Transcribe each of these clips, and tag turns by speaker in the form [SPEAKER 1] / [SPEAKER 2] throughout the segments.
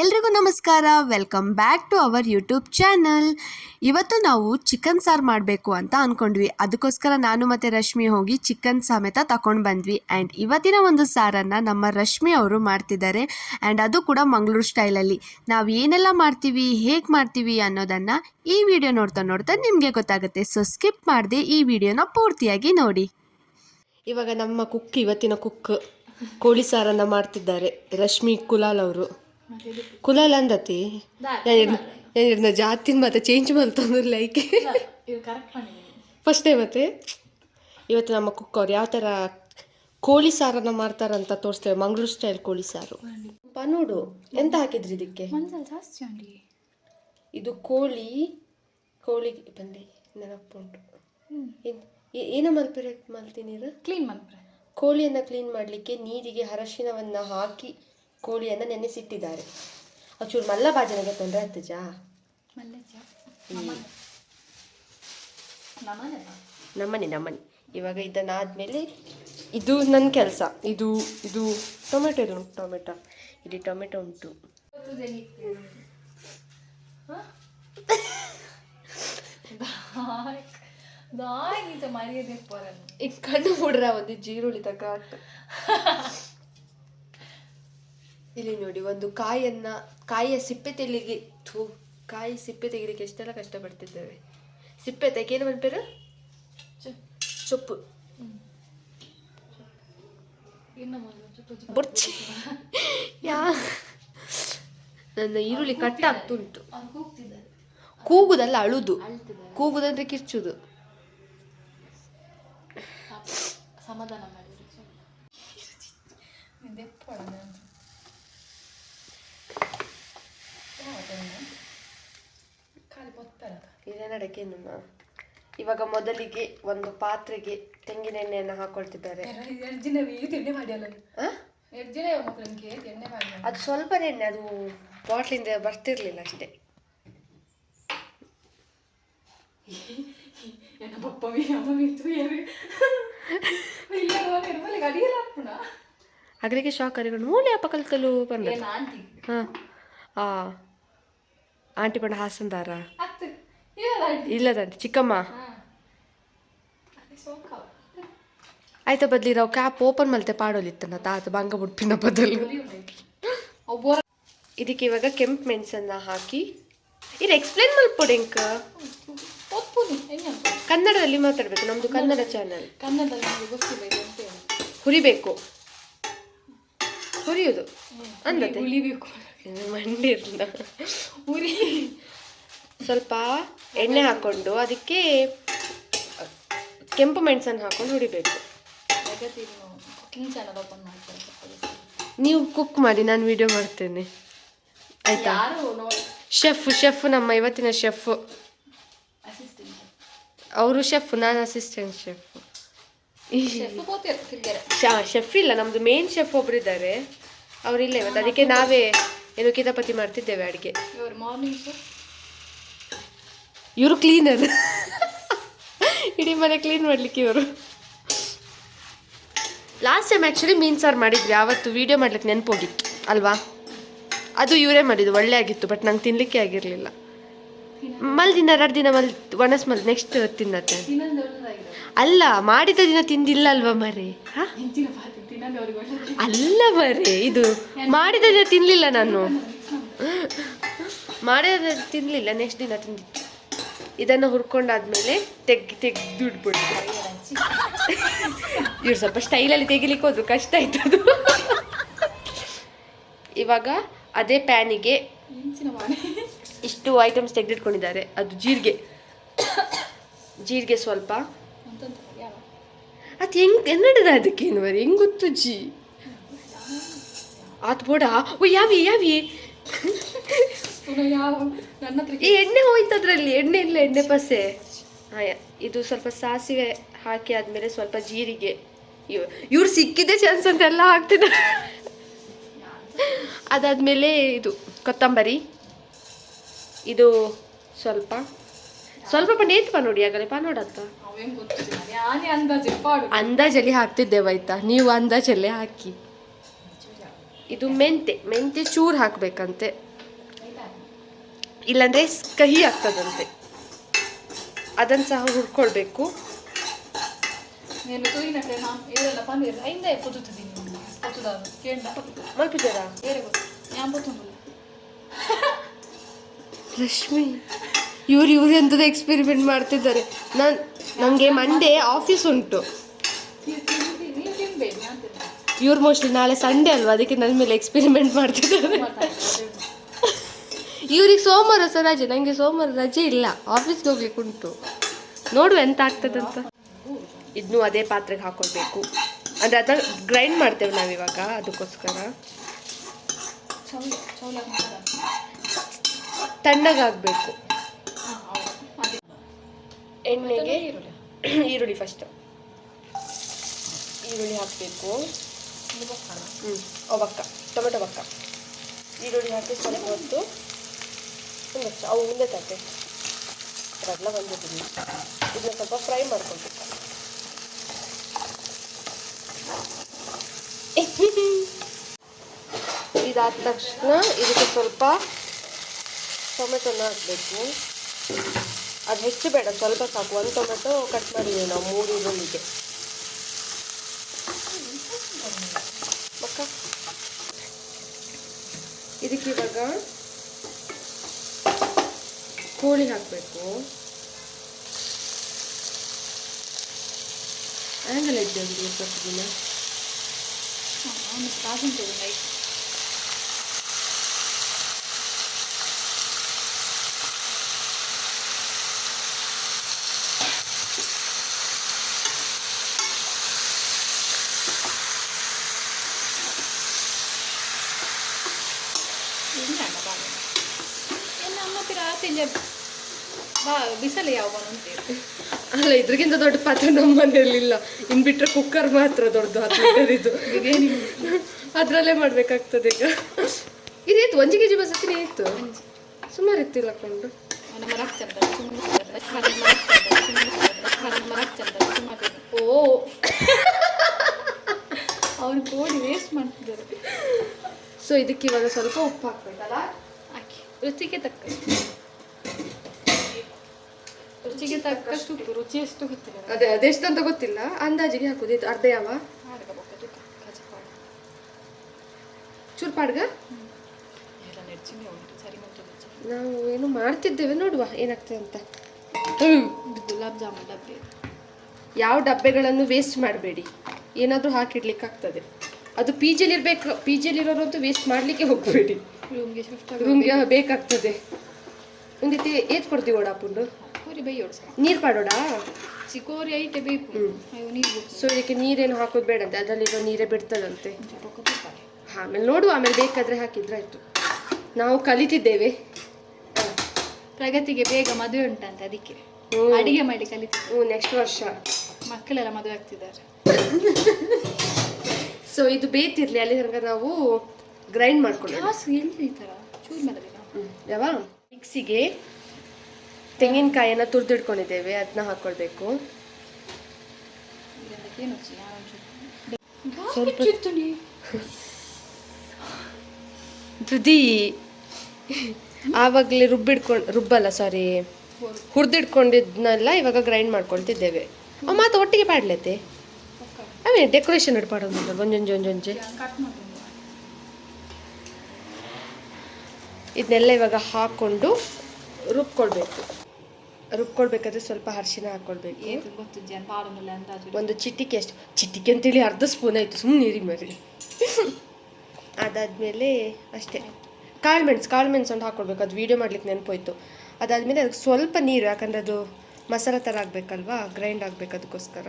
[SPEAKER 1] ಎಲ್ರಿಗೂ ನಮಸ್ಕಾರ. Welcome back to our YouTube channel ಇವತ್ತು ನಾವು ಚಿಕನ್ ಸಾರು ಮಾಡಬೇಕು ಅಂತ ಅಂದ್ಕೊಂಡ್ವಿ ಅದಕ್ಕೋಸ್ಕರ ನಾನು ಮತ್ತು ರಶ್ಮಿ ಹೋಗಿ ಚಿಕನ್ ಸಮೇತ ತಗೊಂಡು ಬಂದ್ವಿ. ಆ್ಯಂಡ್ ಇವತ್ತಿನ ಒಂದು ಸಾರನ್ನು ನಮ್ಮ ರಶ್ಮಿ ಅವರು ಮಾಡ್ತಿದ್ದಾರೆ. ಆ್ಯಂಡ್ ಅದು ಕೂಡ ಮಂಗಳೂರು ಸ್ಟೈಲಲ್ಲಿ ನಾವು ಏನೆಲ್ಲ ಮಾಡ್ತೀವಿ, ಹೇಗೆ ಮಾಡ್ತೀವಿ ಅನ್ನೋದನ್ನು ಈ ವಿಡಿಯೋ ನೋಡ್ತಾ ನೋಡ್ತಾ ನಿಮಗೆ ಗೊತ್ತಾಗುತ್ತೆ. ಸೊ ಸ್ಕಿಪ್ ಮಾಡದೆ ಈ ವಿಡಿಯೋನ ಪೂರ್ತಿಯಾಗಿ ನೋಡಿ. ಇವಾಗ ನಮ್ಮ ಕುಕ್ ಇವತ್ತಿನ ಕುಕ್ ಕೋಳಿ ಸಾರನ್ನು ಮಾಡ್ತಿದ್ದಾರೆ. ರಶ್ಮಿ ಕುಲಾಲ್ ಅವರು. ಕುಲಾಲ್ ಅಂದತಿ ಜಾತಿ ಮತ್ತೆ ಚೇಂಜ್ ಮಾಡ್ತಂದ್ರೆ ಲೈಕ್ ಫಸ್ಟ್ ಮತ್ತೆ ಇವತ್ತು ನಮ್ಮ ಕುಕ್ ಅವ್ರು ಯಾವ ಥರ ಕೋಳಿ ಸಾರನ್ನ ಮಾಡ್ತಾರಂತ ತೋರಿಸ್ತೇವೆ ಮಂಗಳೂರು ಸ್ಟೈಲ್ ಕೋಳಿ ಸಾರು. ನೋಡು ಎಂತ ಹಾಕಿದ್ರಿ ಇದಕ್ಕೆ? ಇದು ಕೋಳಿ ಕೋಳಿ ಬಂದಿ ನೆನಪುಂಟು ಏನ ಮಲ್ಪರೆ ಮಲ್ತೀನಿ
[SPEAKER 2] ಕ್ಲೀನ್ ಮಲ್ಪರೆ
[SPEAKER 1] ಕೋಳಿಯನ್ನು ಕ್ಲೀನ್ ಮಾಡಲಿಕ್ಕೆ ನೀರಿಗೆ ಅರಶಿನವನ್ನು ಹಾಕಿ ಕೋಳಿಯನ್ನು ನೆನೆಸಿಟ್ಟಿದ್ದಾರೆ. ಚೂರು ಮಲ್ಲ ಬಾಜನೆಗೆ ತೊಂದರೆ ಆಯ್ತು
[SPEAKER 2] ಜಾ.
[SPEAKER 1] ನಮ್ಮನೆ. ನಮ್ಮನೆ ಇವಾಗ ಇದನ್ನಾದಮೇಲೆ ಇದು ನನ್ನ ಕೆಲಸ. ಇದು ಇದು ಟೊಮೆಟೊ ಇದು ಉಂಟು ಟೊಮೆಟೊ. ಇಲ್ಲಿ ಟೊಮೆಟೊ ಉಂಟು. ಈ ಕಣ್ಣು ಮೂಡ್ರ ಒಂದು ಜೀರುಳ್ಳಿ ತಕಾಟ ಇಲ್ಲಿ ನೋಡಿ ಒಂದು ಕಾಯನ್ನ ಕಾಯಿಯ ಸಿಪ್ಪೆ ತೆಲಿಗೆ ಥೂ ಕಾಯಿ ಸಿಪ್ಪೆ ತೆಗಿಲಿಕ್ಕೆ ಎಷ್ಟೆಲ್ಲ ಕಷ್ಟಪಡ್ತಿದ್ದೇವೆ. ಸಿಪ್ಪೆ ತೆಗೇನು ಬಂದ್ಪೇರು ಸೊಪ್ಪು ಬುರ್ಚಿ. ಯಾ? ನನ್ನ ಈರುಳ್ಳಿ ಕಟ್ ಆಗ್ತುಂಟು. ಕೂಗುದಲ್ಲ ಅಳುದು. ಕೂಗುದಂದ್ರೆ ಕಿರ್ಚುದು.
[SPEAKER 2] ಸಮಾಧಾನ ಮಾಡಿದ್ರು.
[SPEAKER 1] ಇದೆನ್ನಡಕ್ಕೆ ನಮ್ಮ ಇವಾಗ ಮೊದಲಿಗೆ ಒಂದು ಪಾತ್ರೆಗೆ
[SPEAKER 2] ತೆಂಗಿನ ಎಣ್ಣೆಯನ್ನು ಹಾಕೊಳ್ತಿದ್ದಾರೆ.
[SPEAKER 1] ಅದು? ಸ್ವಲ್ಪ ಎಣ್ಣೆ ಅದು ಬಾಟ್ಲಿಂದ ಬರ್ತಿರ್ಲಿಲ್ಲ ಅಷ್ಟೇ. ಅಗಲಿಗೆ ಶಾಕ್ ಅರಿಗಳು ಮೂಲೆ ಅಪ್ಪ ಕಲ್ಕಲು ಬಂದ ಹಾಂ. ಆಂಟಿ ಪಂಡ ಹಾಸಂದಾರ ಇಲ್ಲದಂಟಿ. ಚಿಕ್ಕಮ್ಮ? ಆಯ್ತಾ ಬದ್ಲಿ ನಾವು ಕ್ಯಾಪ್ ಓಪನ್ ಮಲ್ತೆ ಪಾಡೋಲಿತ್ತನ ತಾತ ಬಂಗ ಬುಡ್ಪಿನ ಬದಲು. ಇದಕ್ಕೆ ಇವಾಗ ಕೆಂಪು ಮೆಣಸನ್ನ ಹಾಕಿ ಇದು ಎಕ್ಸ್ಪ್ಲೇನ್ ಮಲ್ಪೊಡೆ ಇಂಕ ಕನ್ನಡದಲ್ಲಿ ಮಾತಾಡ್ಬೇಕು ನಮ್ದು ಕನ್ನಡ ಚಾನಲ್ ಹುರಿಬೇಕು. ಹುರಿಯೋದು. ಅಂದತೆ
[SPEAKER 2] ಉಳಿಬೇಕು
[SPEAKER 1] ಮಂಡಿರ್ಲ
[SPEAKER 2] ಉರಿ.
[SPEAKER 1] ಸ್ವಲ್ಪ ಎಣ್ಣೆ ಹಾಕೊಂಡು ಅದಕ್ಕೆ ಕೆಂಪು ಮೆಣಸನ್ನು ಹಾಕೊಂಡು
[SPEAKER 2] ಹುಡಿಬೇಕು
[SPEAKER 1] ನೀವು ಕುಕ್ ಮಾಡಿ ನಾನು ವಿಡಿಯೋ ಮಾಡ್ತೇನೆ. ಆಯ್ತಾ? ಶೆಫ್ ಶೆಫ್ ನಮ್ಮ ಇವತ್ತಿನ ಶೆಫ್ ಅವರು ಶೆಫ್ ನಾನು ಅಸಿಸ್ಟೆಂಟ್ ಶೆಫ್
[SPEAKER 2] ಶೆಫ್
[SPEAKER 1] ಇಲ್ಲ ನಮ್ದು ಮೇನ್ ಶೆಫ್ ಒಬ್ರು ಇದ್ದಾರೆ ಅವರಿಲ್ಲ ಇವತ್ತು ಅದಕ್ಕೆ ನಾವೇ ಏನು ಕಿತಾಪತಿ ಮಾಡ್ತಿದ್ದೇವೆ ಅಡುಗೆ.
[SPEAKER 2] ಇವರು ಮಾರ್ನಿಂಗ್
[SPEAKER 1] ಇವರು ಕ್ಲೀನರ್ ಇಡೀ ಮನೆ ಕ್ಲೀನ್ ಮಾಡ್ಲಿಕ್ಕೆ ಇವರು. ಲಾಸ್ಟ್ ಟೈಮ್ ಆ್ಯಕ್ಚುಲಿ ಮೀನು ಸಾರು ಮಾಡಿದ್ವಿ. ಆವತ್ತು ವೀಡಿಯೋ ಮಾಡ್ಲಿಕ್ಕೆ ನೆನಪೋಗಿತ್ತು ಅಲ್ವಾ? ಅದು ಇವರೇ ಮಾಡಿದ್ದು ಒಳ್ಳೆ ಆಗಿತ್ತು ಬಟ್ ನಂಗೆ ತಿನ್ನಲಿಕ್ಕೆ ಆಗಿರಲಿಲ್ಲ. ಮಲ್ ದಿನ ಎರಡು ದಿನ ಮಲ್ ಒಣಸ್ ಮಲ್ ನೆಕ್ಸ್ಟ್ ತಿನ್ನತ್ತೆ ಅಲ್ಲ ಮಾಡಿದ ದಿನ ತಿಂದಿಲ್ಲ ಅಲ್ವಾ ಮರಿ? ಹಾ? ಅಲ್ಲ ಬರ್ರಿ ಇದು ಮಾಡಿದ ತಿನ್ಲಿಲ್ಲ ತಿನ್ನಲಿಲ್ಲ ನಾನು ಮಾಡಿದ ತಿನ್ಲಿಲ್ಲ ತಿನ್ನಲಿಲ್ಲ ನೆಕ್ಸ್ಟ್ ದಿನ ತಿಂದಿತ್ತು ಇದನ್ನು ಹುರ್ಕೊಂಡಾದ್ಮೇಲೆ ತೆಗ್ ತೆಗ್ದು ಇಟ್ಬಿಡ್ತು ಇವ್ರು ಸ್ವಲ್ಪ ಸ್ಟೈಲಲ್ಲಿ ತೆಗಿಲಿಕ್ಕೆ ಹೋದ್ರು ಕಷ್ಟ ಆಯ್ತು ಅದು. ಇವಾಗ ಅದೇ ಪ್ಯಾನಿಗೆ ಇಷ್ಟು ಐಟಮ್ಸ್ ತೆಗೆದಿಟ್ಕೊಂಡಿದ್ದಾರೆ. ಅದು ಜೀರಿಗೆ. ಜೀರಿಗೆ ಸ್ವಲ್ಪ ಅದು ಹೆಂಗೆ ಕನ್ನಡದ ಅದಕ್ಕೇನು ಮರಿ ಹೆಂಗ್ ಗೊತ್ತು ಜಿ? ಆತ್ ಬೋಡ ಓ ಯಾವಿ ಯಾವಿ
[SPEAKER 2] ಯಾವ ನನ್ನ
[SPEAKER 1] ಈ ಎಣ್ಣೆ ಹೋಯ್ತು ಅದರಲ್ಲಿ ಎಣ್ಣೆ ಇಲ್ಲ, ಎಣ್ಣೆ ಪಸೆ. ಆಯ ಇದು ಸ್ವಲ್ಪ ಸಾಸಿವೆ ಹಾಕಿ ಆದ್ಮೇಲೆ ಸ್ವಲ್ಪ ಜೀರಿಗೆ. ಇವ್, ಇವ್ರು ಸಿಕ್ಕಿದ್ದೆ ಚಾನ್ಸ್ ಅಂತ ಎಲ್ಲ ಹಾಕ್ತಿದ್ದಾರೆ ಅದಾದ್ಮೇಲೆ ಇದು ಕೊತ್ತಂಬರಿ. ಇದು ಸ್ವಲ್ಪ ಸ್ವಲ್ಪ ಪಾ ನೋಡಿ ಆಗಲೇ ಪಾ ನೋಡತ್ತ
[SPEAKER 2] ಅಂದಾಜು
[SPEAKER 1] ಅಂದಾಜಲ್ಲಿ ಹಾಕ್ತಿದ್ದೇವೆ ಆಯ್ತಾ ನೀವು ಅಂದಾಜಲ್ಲಿ ಹಾಕಿ. ಇದು ಮೆಂತೆ. ಮೆಂತೆ ಚೂರು ಹಾಕಬೇಕಂತೆ. ಇಲ್ಲಾಂದರೆ ಕಹಿ ಆಗ್ತದಂತೆ. ಅದನ್ನು ಸಹ ಹುರ್ಕೊಳ್ಬೇಕು. ಮಲ್ಪಿದ್ದಾರಾ? ರಶ್ಮಿ ಇವ್ರು ಇವ್ರು ಎಂಥದ್ದು ಎಕ್ಸ್ಪೆರಿಮೆಂಟ್ ಮಾಡ್ತಿದ್ದಾರೆ. ನಾನು ನನಗೆ ಮಂಡೇ ಆಫೀಸ್ ಉಂಟು. ಇವ್ರು ಮೋಸ್ಟ್ಲಿ ನಾಳೆ ಸಂಡೇ ಅಲ್ವಾ? ಅದಕ್ಕೆ ನನ್ನ ಮೇಲೆ ಎಕ್ಸ್ಪೆರಿಮೆಂಟ್ ಮಾಡ್ತಿದ್ದಾರೆ. ಇವ್ರಿಗೆ ಸೋಮವಾರ ಸಹ ರಜೆ. ನನಗೆ ಸೋಮವಾರ ರಜೆ ಇಲ್ಲ. ಆಫೀಸ್ಗೆ ಹೋಗ್ಲಿಕ್ಕೆ ಉಂಟು. ನೋಡುವ ಎಂತ ಆಗ್ತದಂತ ಇದನ್ನು ಅದೇ ಪಾತ್ರೆಗೆ ಹಾಕೊಳ್ಬೇಕು. ಅಂದರೆ ಅದನ್ನ ಗ್ರೈಂಡ್ ಮಾಡ್ತೇವೆ ನಾವಿವಾಗ ಅದಕ್ಕೋಸ್ಕರ. ತಣ್ಣಗಾಗಬೇಕು.
[SPEAKER 2] ಅದೇ
[SPEAKER 1] ಎಣ್ಣೆಗೆ
[SPEAKER 2] ಈರುಳ್ಳಿ.
[SPEAKER 1] ಈರುಳ್ಳಿ ಫಸ್ಟ್ ಈರುಳ್ಳಿ ಹಾಕಬೇಕು. ಹ್ಞೂ ಬಕ್ಕ. ಟೊಮೆಟೊ ಬಕ್ಕ. ಈರುಳ್ಳಿ ಹಾಕಿ ಸ್ವಲ್ಪ ಹೊತ್ತು ಒಂದು ನಿಮಿಷ ಅವು ಮುಂದೆ ತಟ್ಟೆ. ಅದೆಲ್ಲ ಬಂದಿದ್ದೀನಿ ಇದನ್ನ ಸ್ವಲ್ಪ ಫ್ರೈ ಮಾಡ್ಕೊಳ್ಬೇಕು. ಇದಾದ ತಕ್ಷಣ ಇದಕ್ಕೆ ಸ್ವಲ್ಪ ಟೊಮೆಟೊನ ಹಾಕಬೇಕು. ಅದು ಹೆಚ್ಚು ಬೇಡ, ಸ್ವಲ್ಪ ಸಾಕು. ಒಂದು ಟೊಮೆಟೊ ಕಟ್ ಮಾಡಿದ್ದೀವಿ ನಾವು, ಮೂರು ಈರುಳ್ಳಿಗೆ ಮಕ್ಕ. ಇದಕ್ಕೆ ಇವಾಗ ಕೋಳಿ ಹಾಕಬೇಕು. ಆ್ಯಂಗಲ್ ಇದ್ದೇವೆ ಸ್ವಲ್ಪ ದಿನ.
[SPEAKER 2] ನಮ್ಮ ಬಾ ಯಾವ ಅಂತೇಳಿ
[SPEAKER 1] ಅಲ್ಲ ಇದ್ರಿಗಿಂತ ದೊಡ್ಡ ಪಾತ್ರೆ ನಮ್ಮ ಮನೆಯಲ್ಲಿ ಇಲ್ಲ. ಇನ್ ಬಿಟ್ರೆ ಕುಕ್ಕರ್ ಮಾತ್ರ ದೊಡ್ಡದು ಇದು
[SPEAKER 2] ಬಿರಿಯಾನಿ
[SPEAKER 1] ಅದರಲ್ಲೇ ಮಾಡಬೇಕಾಗ್ತದೆ ಈಗ. ಇದೇತು ಒಂಜಿ ಕೆಜಿ ಬಸತಿ ಇತ್ತು ಸುಮಾರು ಇತ್ತಿಲ್ಲ ಕೊಂಡು. ಓ!
[SPEAKER 2] ಅವ್ರು ಕೋಡಿ ವೇಸ್ಟ್ ಮಾಡ್ತಿದ್ದಾರೆ.
[SPEAKER 1] ಸೊ ಇದಕ್ಕೆ ಇವಾಗ ಸ್ವಲ್ಪ ಉಪ್ಪು
[SPEAKER 2] ಹಾಕೋಣ ರುಚಿಗೆ ತಕ್ಕ ರುಚಿಗೆ ತಕ್ಕಷ್ಟು ಉಪ್ಪು ರುಚಿ ಎಷ್ಟು ಗೊತ್ತಿಲ್ಲ
[SPEAKER 1] ಅದೇ ಅಂತ ಗೊತ್ತಿಲ್ಲ. ಅಂದಾಜಿಗೆ ಹಾಕುದು. ಇದು ಅರ್ಧ ಯಾವ?
[SPEAKER 2] ಚೂರು ಪಾಡ್ಗ
[SPEAKER 1] ನಾವು ಏನು ಮಾಡ್ತಿದ್ದೇವೆ ನೋಡುವ ಏನಾಗ್ತದೆ ಅಂತ.
[SPEAKER 2] ಗುಲಾಬ್ ಜಾಮೂನ್ ಡಬ್ಬಿ.
[SPEAKER 1] ಯಾವ ಡಬ್ಬೆಗಳನ್ನು ವೇಸ್ಟ್ ಮಾಡಬೇಡಿ. ಏನಾದರೂ ಹಾಕಿಡ್ಲಿಕ್ಕೆ ಆಗ್ತದೆ ಅದು ಪಿ ಜಿಲಿ ಇರ್ಬೇಕು. ಪಿ ಜಿಲಿರೋರಂತೂ ವೇಸ್ಟ್ ಮಾಡಲಿಕ್ಕೆ ಹೋಗಬೇಡಿ.
[SPEAKER 2] ರೂಮ್ಗೆ ಶಿಫ್ಟ್
[SPEAKER 1] ರೂಮ್ಗೆ ಬೇಕಾಗ್ತದೆ. ಒಂದಿತಿ ಏತ್ ಕೊಡ್ತೀವಿ ಓಡಾಪುಂಡು
[SPEAKER 2] ಕೋರಿ ಬೈಯೋಡು ಸಹ
[SPEAKER 1] ನೀರು ಪಾಡೋಡ?
[SPEAKER 2] ಚಿಕೋರಿ ಐಟೆ ಬೇಕು. ನೀರು
[SPEAKER 1] ಸೊ ಇದಕ್ಕೆ ನೀರೇನು ಹಾಕೋದು ಬೇಡಂತೆ ಅದರಲ್ಲಿರೋ ನೀರೇ ಬಿಡ್ತದಂತೆ. ಆಮೇಲೆ ನೋಡುವ ಆಮೇಲೆ ಬೇಕಾದ್ರೆ ಹಾಕಿದ್ರೆ ಆಯಿತು. ನಾವು ಕಲಿತಿದ್ದೇವೆ.
[SPEAKER 2] ಪ್ರಗತಿಗೆ ಬೇಗ ಮದುವೆ ಉಂಟಂತೆ ಅದಕ್ಕೆ. ಅಡಿಗೆ ಮಾಡಿ ಕಲಿತು
[SPEAKER 1] ಹ್ಞೂ ನೆಕ್ಸ್ಟ್ ವರ್ಷ.
[SPEAKER 2] ಮಕ್ಕಳೆಲ್ಲ ಮದುವೆ ಆಗ್ತಿದ್ದಾರೆ.
[SPEAKER 1] ಸೊ ಇದು ಬೇಯ್ತಿರ್ಲಿ ಅಲ್ಲಿ ತನಕ ನಾವು ಗ್ರೈಂಡ್ ಮಾಡ್ಕೊಳ್ಳೋಣ
[SPEAKER 2] ಗ್ಯಾಸ್ ಎಲ್ಲಿ ಈ ಥರ? ಚೂರು ಮಾಡಿಲ್ಲ
[SPEAKER 1] ಯಾವ? ಮಿಕ್ಸಿಗೆ ತೆಂಗಿನಕಾಯಿಯನ್ನು ತುರಿದಿಟ್ಕೊಂಡಿದ್ದೇವೆ ಅದನ್ನ ಹಾಕ್ಕೊಳ್ಬೇಕು
[SPEAKER 2] ಸ್ವಲ್ಪ
[SPEAKER 1] ತುದಿ ಆವಾಗಲೇ ರುಬ್ಬಿಡ್ಕೊಂಡು ರುಬ್ಬಲ್ಲ ಸಾರಿ ಹುರಿದಿಟ್ಕೊಂಡಿದ್ನೆಲ್ಲ ಇವಾಗ ಗ್ರೈಂಡ್ ಮಾಡ್ಕೊಳ್ತಿದ್ದೇವೆ. ಅವ್ ಮಾತು ಒಟ್ಟಿಗೆ ಪಾಡ್ಲತ್ತೆ ಅವೇ ಡೆಕೋರೇಷನ್ ಇಡ್ಪಾಡೋದು ಒಂಜೊಂಜೆ ಒಂಜೊಂಜೆ
[SPEAKER 2] ಕಟ್ ಮಾಡಿ
[SPEAKER 1] ಇದನ್ನೆಲ್ಲ ಇವಾಗ ಹಾಕ್ಕೊಂಡು ರುಬ್ಕೊಳ್ಬೇಕು. ರುಬ್ಕೊಳ್ಬೇಕಾದ್ರೆ ಸ್ವಲ್ಪ ಅರಿಶಿನ ಹಾಕ್ಕೊಳ್ಬೇಕು. ಒಂದು ಚಿಟಿಕೆ ಅಷ್ಟು. ಚಿಟಿಕೆ ಅಂತೇಳಿ ಅರ್ಧ ಸ್ಪೂನ್ ಆಯಿತು. ಸುಮ್ಮನೆ ನೀರಿ ಮರಿ ಅದಾದಮೇಲೆ ಅಷ್ಟೇ. ಕಾಳು ಮೆಣಸು ಕಾಳು ಮೆಣಸು ಒಂದು ಹಾಕ್ಕೊಳ್ಬೇಕು. ಅದು ವೀಡಿಯೋ ಮಾಡ್ಲಿಕ್ಕೆ ನೆನಪೋಯ್ತು. ಅದಾದಮೇಲೆ ಅದಕ್ಕೆ ಸ್ವಲ್ಪ ನೀರು ಯಾಕಂದರೆ ಅದು ಮಸಾಲ ಥರ ಆಗಬೇಕಲ್ವಾ? ಗ್ರೈಂಡ್ ಆಗಬೇಕು ಅದಕ್ಕೋಸ್ಕರ.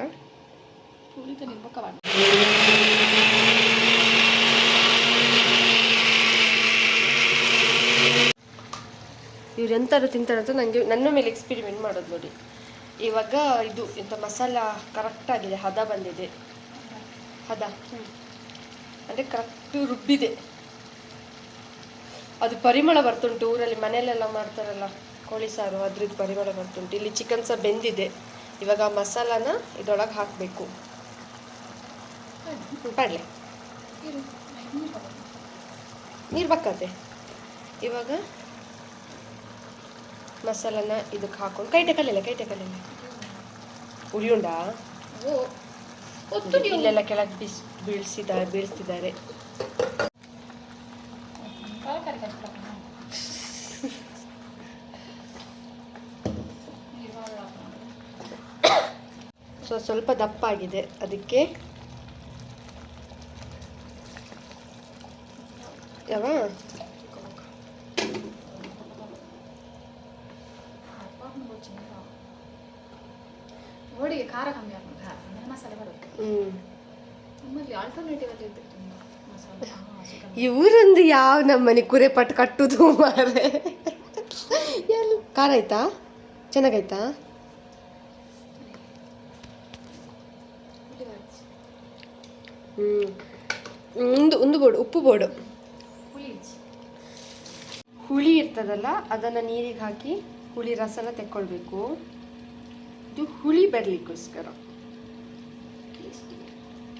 [SPEAKER 1] ಇವ್ರು ಎಂಥಾರು ಅಂತ ನನಗೆ ನನ್ನ ಮೇಲೆ ಎಕ್ಸ್ಪೆರಿಮೆಂಟ್ ಮಾಡೋದು ನೋಡಿ. ಇವಾಗ ಇದು ಎಂಥ ಮಸಾಲ ಕರೆಕ್ಟಾಗಿದೆ ಹದ ಬಂದಿದೆ. ಹದ. ಅಂದರೆ ಕರೆಕ್ಟು ರುಬ್ಬಿದೆ. ಅದು ಪರಿಮಳ ಬರ್ತುಂಟು ಊರಲ್ಲಿ ಮನೆಯಲ್ಲೆಲ್ಲ ಮಾಡ್ತಾರಲ್ಲ ಕೋಳಿ ಸಾರು ಅದ್ರದ್ದು ಪರಿಮಳ ಬರ್ತುಂಟು ಇಲ್ಲಿ ಚಿಕನ್ ಸಹ ಬೆಂದಿದೆ. ಇವಾಗ ಆ ಮಸಾಲಾನ ಇದೊಳಗೆ ಹಾಕಬೇಕು. ಪಡ್ಲೆ. ನೀರು ಬಕ್ಕತ್ತೆ ಇವಾಗ ಮಸಾಲನ ಇದಕ್ಕೆ ಹಾಕೊಂಡು ಕೈ ಟೆಕಲಿಲ್ಲ ಕೈ ಟೆಕಲಿಲ್ಲ
[SPEAKER 2] ಉಳಿ
[SPEAKER 1] ಇಲ್ಲೆಲ್ಲ ಕೆಳಗೆ ಬಿಸ್ ಬೀಳ್ಸಿದ್ದಾರೆ ಬೀಳಿಸ್ತಿದ್ದಾರೆ. ಸೊ ಸ್ವಲ್ಪ ದಪ್ಪ ಆಗಿದೆ. ಅದಕ್ಕೆ ಯಾವ
[SPEAKER 2] ಅಪ್ಪ ಅಮ್ಮನ ಗೊತ್ತಿಲ್ಲ. ಹೋಳಿಗೆ ಖಾರ ಕಮ್ಮಿ ಆಗ್ಬೋದು ಖಾರ. ಮಸಾಲೆ ಬರುತ್ತೆ.
[SPEAKER 1] ಹ್ಞೂ
[SPEAKER 2] ನಮ್ಮಲ್ಲಿ ಆಲ್ಟರ್ನೇಟಿವ್ ಅಲ್ಲಿ ಇದ್ದು ತುಂಬ. ಮಸಾಲೆ ಹಾ, ಚಿಕನ್
[SPEAKER 1] ಇವರೊಂದು ಯಾವ ನಮ್ಮನೆ ಕುರೆ ಪಟ್ಟು ಕಟ್ಟುದು ಮಾರೆ ಎಲ್ಲಿ ಖಾರ ಆಯ್ತಾ? ಚೆನ್ನಾಗಾಯ್ತಾ? ಒಂದು ಒಂದು ಬೋಡು ಉಪ್ಪು ಬೋಡು.
[SPEAKER 2] ಹುಳಿ
[SPEAKER 1] ಇರ್ತದಲ್ಲ ಅದನ್ನು ನೀರಿಗೆ ಹಾಕಿ ಹುಳಿ ರಸನ ತೆಕ್ಕೊಳ್ಬೇಕು. ಇದು ಹುಳಿ ಬರಲಿಕ್ಕೋಸ್ಕರ.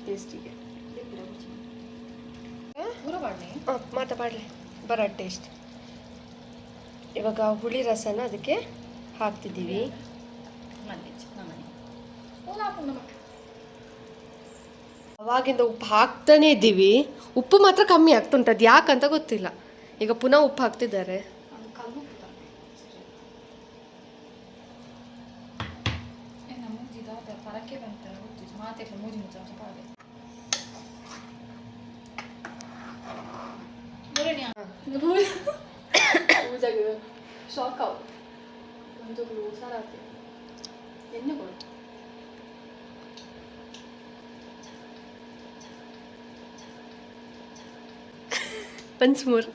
[SPEAKER 1] ಟೇಸ್ಟಿಗೆ ಮಾತಾಡಲಿ ಬರೋ ಟೇಸ್ಟ್ ಇವಾಗ ಹುಳಿ ರಸನ ಅದಕ್ಕೆ ಹಾಕ್ತಿದ್ದೀವಿ. ಅವಾಗಿಂದ ಉಪ್ಪು ಹಾಕ್ತಾನೇ ಇದ್ದೀವಿ. ಉಪ್ಪು ಮಾತ್ರ ಕಮ್ಮಿ ಆಗ್ತುಂಟು ಅದು ಯಾಕಂತ ಗೊತ್ತಿಲ್ಲ. ಈಗ ಪುನಃ ಉಪ್ಪು ಹಾಕ್ತಿದ್ದಾರೆ
[SPEAKER 2] ಅದು ಕಲ್ಲು ಉಪ್ಪು ತಂದೆ. ಏ, ನಮ್ಮ ಮೂಜಿ ಇದಾದ ಪರಕ್ಕೆ ಬಂತಾರೆ ಗೊತ್ತಿತ್ತು ಮಾತೆಲ್ಲ ಮೂಜಿ ಮುಚ್ಚ ಸ್ವಲ್ಪ ಹಾಗೆ ಪೂಜೆಗೆ ಶಾಕ್ ಅವು ಒಂದೊಬ್ರು ಹುಷಾರಾಗ್ತದೆ ಎಣ್ಣೆ ಕೊಡು
[SPEAKER 1] ಪಂಚ್ಮೂರ್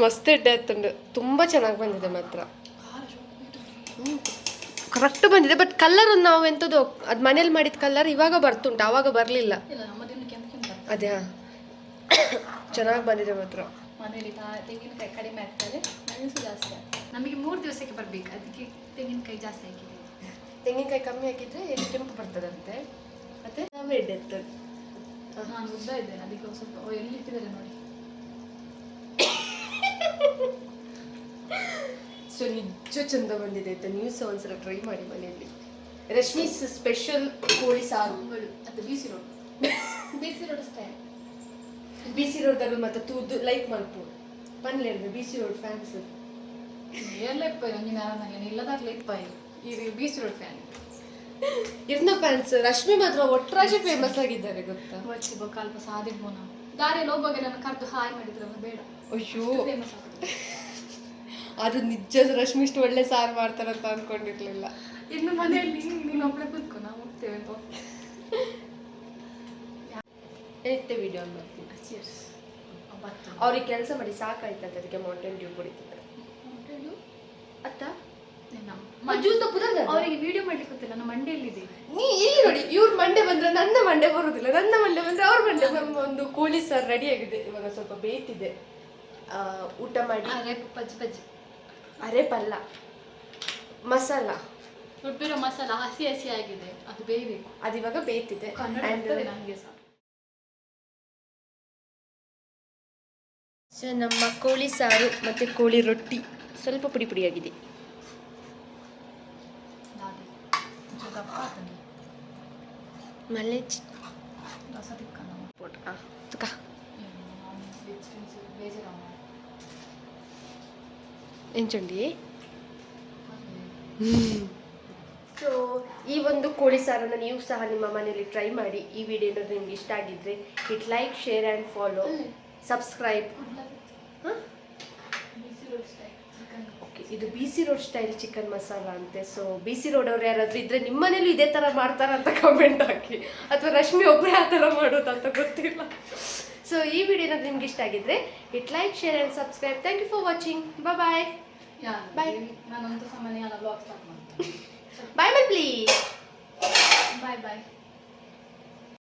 [SPEAKER 1] ಮಸ್ತ್ ಎಡ್ಡೆ ಆಯ್ತುಂಡು ತುಂಬ ಚೆನ್ನಾಗಿ ಬಂದಿದೆ ಮಾತ್ರ
[SPEAKER 2] ಖಾರ ಶಾಕ್
[SPEAKER 1] ಕರೆಕ್ಟ್ ಬಂದಿದೆ ಬಟ್ ಕಲರ್ ಒಂದು ನಾವು ಎಂಥದ್ದು ಅದು ಮನೇಲಿ ಮಾಡಿದ ಕಲರ್ ಇವಾಗ ಬರ್ತುಂಟು ಆವಾಗ ಬರಲಿಲ್ಲ. ಅದೇ ಚೆನ್ನಾಗಿ ಬಂದಿದೆ ಮಾತ್ರ.
[SPEAKER 2] ಮನೇಲಿ ತೆಂಗಿನಕಾಯಿ ಕಡಿಮೆ ಆಗ್ತದೆ ಮೆಣಸು ಜಾಸ್ತಿ ನಮಗೆ ಮೂರು ದಿವಸಕ್ಕೆ ಬರಬೇಕು ಅದಕ್ಕೆ ತೆಂಗಿನಕಾಯಿ ಜಾಸ್ತಿ ಹಾಕಿದೆ.
[SPEAKER 1] ತೆಂಗಿನಕಾಯಿ ಕಮ್ಮಿ ಹಾಕಿದ್ರೆ ಕೆಂಪು ಬರ್ತದಂತೆ. ಮತ್ತೆ ಇದೆ ಎಡ್ಡೆ ಇರ್ತದೆ.
[SPEAKER 2] ನಾನು ಉದ್ದ ಇದ್ದೇನೆ ಅದಕ್ಕೆ ಸ್ವಲ್ಪ ಎಲ್ಲಿ ಇಟ್ಟಿದ್ದಾರೆ ನೋಡಿ.
[SPEAKER 1] ಸೊ ನಿಜ ಚಂದ ಬಂದಿದೆ ಆಯ್ತಾ ನೀವು ಸಹ ಒಂದ್ಸಲ ಟ್ರೈ ಮಾಡಿ ಮನೆಯಲ್ಲಿ. ರಶ್ಮಿ ಸ್ಪೆಷಲ್ ಕೋಳಿ ಸಾರು
[SPEAKER 2] ಅದು B C road B C road style
[SPEAKER 1] B C ರೋಡ್ದಲ್ಲಿ ಮತ್ತೆ ತೂದು ಲೈಕ್ ಮಾಡ್ಬೋದು. ಪನ್ಲೆ ಬಿಸಿ ರೋಡ್ ಫ್ಯಾನ್ಸ್
[SPEAKER 2] ಎಲ್ಲ ಇಪ್ಪ ನೀನು ನನಗೆ ಲೈಕ್ ಇಪ್ಪ ಈ ಬಿಸಿ ರೋಡ್ ಫ್ಯಾನ್
[SPEAKER 1] ಇರ್ನ ಫ್ಯಾನ್ಸ್ ರಶ್ಮಿ ಮಾತ್ರ ಒಟ್ಟರಾಜೆ ಫೇಮಸ್ ಆಗಿದ್ದಾರೆ ಗೊತ್ತಾ?
[SPEAKER 2] ಬೊಕ್ಕ ಸಾದಿರ್ಬೋ ನಾವು ದಾರಿಯಲ್ಲಿ ಹೋಗುವಾಗ ನನ್ನ ಕರೆದು ಹಾಯ್ ಮಾಡಿದ್ರಲ್ಲ ಬೇಡ.
[SPEAKER 1] ಅಯ್ಯೋ.
[SPEAKER 2] ಫೇಮಸ್ ಆಗ್ತದೆ
[SPEAKER 1] ಅದು ನಿಜ ರಶ್ಮಿ ಇಷ್ಟು ಒಳ್ಳೆ ಸಾರು ಮಾಡ್ತಾರಂತ ಅನ್ಕೊಂಡಿರ್ಲಿಲ್ಲ.
[SPEAKER 2] ಇನ್ನು ಮನೆಯಲ್ಲಿ ನೀನು ಒಬ್ಬಳೆ ಕೂತ್ಕೊ ನಾವು ಹೋಗ್ತೇವೆ ಅಂತ.
[SPEAKER 1] ಎತ್ತೆ ವಿಡಿಯೋ ಮಾಡ್ತೀನಿ ಅವ್ರಿಗೆ ಕೆಲಸ ಮಾಡಿ ಸಾಕಾಯ್ತಂತ ಅದಕ್ಕೆ ಮೌಂಟೇನ್ ಡ್ಯೂ ಕುಡಿತಿದ್ದಾರೆ. ಅತ್ತ? ಜ್ಯೂಸ್ ತಪ್ಪುದಂಗ
[SPEAKER 2] ಅವರಿಗೆ ವಿಡಿಯೋ ಮಾಡ್ಲಿಕ್ಕೆ ಗೊತ್ತಿಲ್ಲ ನಮ್ಮ ಮಂಡೆಯಲ್ಲಿದೆ
[SPEAKER 1] ನೀ ಇಲ್ಲಿ ನೋಡಿ ಇವ್ರ ಮಂಡೆ ಬಂದ್ರೆ ನನ್ನ ಮಂಡೆ ಬರುದಿಲ್ಲ ನನ್ನ ಮಂಡೆ ಬಂದ್ರೆ ಅವ್ರ ಮಂಡೆ ನಮ್ಮ ಒಂದು ಕೋಳಿ ಸಾರು ರೆಡಿ ಆಗಿದೆ. ಇವಾಗ ಸ್ವಲ್ಪ ಬೇಯ್ತಿದೆ. ಆ, ಊಟ ಮಾಡಿ.
[SPEAKER 2] ಪಜ್ಜಿ ಪಜ್ಜಿ.
[SPEAKER 1] ಅರೆ ಪಲ್ಲ ಮಸಾಲ.
[SPEAKER 2] ರುಬ್ಬಿರೋ ಮಸಾಲ ಹಸಿ ಹಸಿ ಆಗಿದೆ ಅದು ಬೇಯಬೇಕು.
[SPEAKER 1] ಅದಿವಾಗ ಬೇಯ್ತಿದೆ.
[SPEAKER 2] ನನಗೆ ಸಹ.
[SPEAKER 1] ಸೊ ನಮ್ಮ ಕೋಳಿ ಸಾರು ಮತ್ತೆ ಕೋಳಿ ರೊಟ್ಟಿ ಸ್ವಲ್ಪ ಪುಡಿ ಪುಡಿಯಾಗಿದೆ.
[SPEAKER 2] ದಾದಿ ಒಂಚೂರು ದಪ್ಪ ಆಗ್ತದೆ
[SPEAKER 1] ಮಲ್ಲೆ
[SPEAKER 2] ರಸ ತಿಕ್ಕ ನಾವು
[SPEAKER 1] ತುಕ
[SPEAKER 2] ಬೇಜಾರ
[SPEAKER 1] ಎಂಚುಂಡಿ ಸೊ ಈ ಒಂದು ಕೋಳಿ ಸಾರನ್ನು ನೀವು ಸಹ ನಿಮ್ಮ ಮನೆಯಲ್ಲಿ ಟ್ರೈ ಮಾಡಿ ಈ ವಿಡಿಯೋ ಏನಾದ್ರು ನಿಮ್ಗೆ ಇಷ್ಟ ಆಗಿದ್ರೆ it like share and follow subscribe
[SPEAKER 2] B C road style chicken
[SPEAKER 1] okay ಇದು B C road style chicken masala ಅಂತೆ. ಸೊ ಬಿ ಸಿ ರೋಡ್ ಅವ್ರು ಯಾರಾದರೂ ಇದ್ರೆ ನಿಮ್ಮ ಮನೇಲಿ ಇದೇ ಥರ ಮಾಡ್ತಾರ ಅಂತ ಕಮೆಂಟ್ ಹಾಕಿ. ಅಥವಾ ರಶ್ಮಿ ಒಬ್ಬರೇ ಆ ಥರ ಮಾಡೋದಂತ ಅಂತ ಗೊತ್ತಿಲ್ಲ. ಸೊ ಈ ವಿಡಿಯೋ ನಿಮ್ಗೆ ಇಷ್ಟ ಆಗಿದ್ರೆ it like share and subscribe thank you for watching bye
[SPEAKER 2] bye
[SPEAKER 1] bye
[SPEAKER 2] ನಾನೊಂದು ಸಾಮಾನ್ಯ ಬ್ಲಾಗ್ ಸ್ಟಾರ್ಟ್ ಮಾಡ್ತೀನಿ.
[SPEAKER 1] ಬಾಯ್ ಬಾಯ್ ಪ್ಲೀಸ್
[SPEAKER 2] ಬಾಯ್ ಬಾಯ್